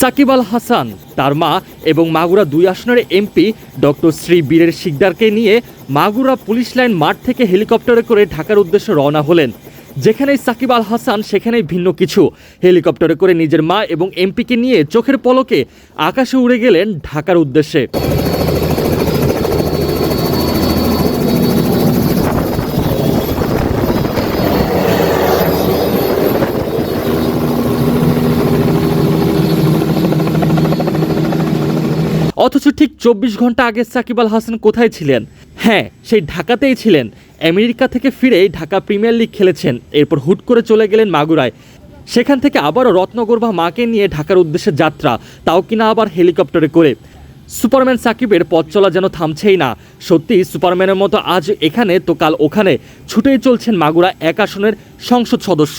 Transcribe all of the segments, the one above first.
সাকিব আল হাসান, তার মা এবং মাগুরা দুই আসনের এমপি ডক্টর শ্রী বীরের শিকদারকে নিয়ে মাগুরা পুলিশ লাইন মাঠ থেকে হেলিকপ্টারে করে ঢাকার উদ্দেশ্যে রওনা হলেন। যেখানেই সাকিব আল হাসান, সেখানেই ভিন্ন কিছু। হেলিকপ্টারে করে নিজের মা এবং এমপিকে নিয়ে চোখের পলকে আকাশে উড়ে গেলেন ঢাকার উদ্দেশ্যে। অথচ ঠিক চব্বিশ ঘণ্টা আগে সাকিব আল হাসান কোথায় ছিলেন? হ্যাঁ সেই ঢাকাতেই ছিলেন। আমেরিকা থেকে ফিরে ঢাকা প্রিমিয়ার লিগ খেলেছেন। এরপর হুট করে চলে গেলেন মাগুরায়। সেখান থেকে আবারও রত্নগর্ভা মাকে নিয়ে ঢাকার উদ্দেশ্যে যাত্রা, তাও কিনা আবার হেলিকপ্টারে করে। সুপারম্যান সাকিবের পথ চলা যেন থামছেই না। সত্যি, সুপারম্যানের মতো আজ এখানে তো কাল ওখানে। ছুটেই চলছেন মাগুরা এক আসনের সংসদ সদস্য।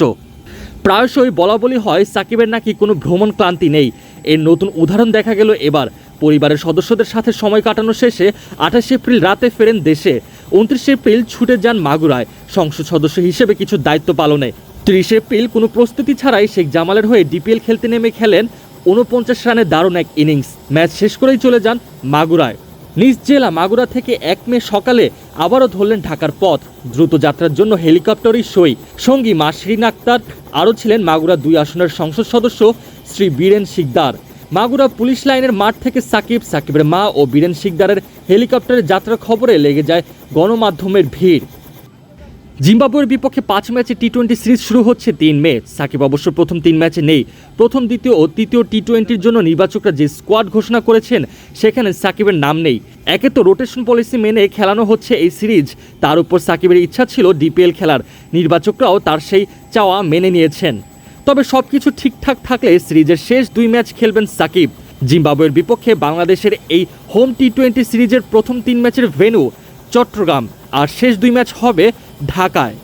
প্রায়শই বলা বলি হয়, সাকিবের নাকি কোনো ভ্রমণ ক্লান্তি নেই। এর নতুন উদাহরণ দেখা গেল এবার। পরিবারের সদস্যদের সাথে সময় কাটানো শেষে আঠাশে এপ্রিল রাতে ফেরেন দেশে। উনত্রিশে এপ্রিল ছুটে যান মাগুরায়। সংসদ সদস্য হিসেবে কিছু দায়িত্ব পালনে। তিরিশে এপ্রিল কোনো প্রস্তুতি ছাড়াই শেখ জামালের হয়ে ডিপিএল খেলতে নেমে খেলেন উনপঞ্চাশ রানের দারুণ এক ইনিংস। ম্যাচ শেষ করেই চলে যান মাগুরায়। নিজ জেলা মাগুরা থেকে এক মে সকালে আবারও ধরলেন ঢাকার পথ। দ্রুত যাত্রার জন্য হেলিকপ্টারই সই। সঙ্গী মাসরিন আক্তার আরও ছিলেন মাগুরা দুই আসনের সংসদ সদস্য শ্রী বীরেন শিকদার। মাগুরা পুলিশ লাইনের মাঠ থেকে সাকিব, সাকিবের মা ও বীরেন শিকদারের হেলিকপ্টারের যাত্রার খবরে লেগে যায় গণমাধ্যমের ভিড়। জিম্বাবুয়ের বিপক্ষে পাঁচ ম্যাচে টি টোয়েন্টি সিরিজ শুরু হচ্ছে তিন মে। সাকিব অবশ্য প্রথম তিন ম্যাচে নেই। প্রথম, দ্বিতীয় ও তৃতীয় টি টোয়েন্টির জন্য নির্বাচকরা যে স্কোয়াড ঘোষণা করেছেন, সেখানে সাকিবের নাম নেই। একে তো রোটেশন পলিসি মেনে খেলানো হচ্ছে এই সিরিজ। তার উপর সাকিবের ইচ্ছা ছিল ডিপিএল খেলার। নির্বাচকরাও তার সেই চাওয়া মেনে নিয়েছেন। তবে সবকিছু ঠিকঠাক থাকলে সিরিজের শেষ দুই ম্যাচ খেলবেন সাকিব। জিম্বাবুয়ের বিপক্ষে বাংলাদেশের এই হোম টি টোয়েন্টি সিরিজের প্রথম তিন ম্যাচের ভেন্যু চট্টগ্রাম। আর শেষ দুই ম্যাচ হবে ঢাকায়।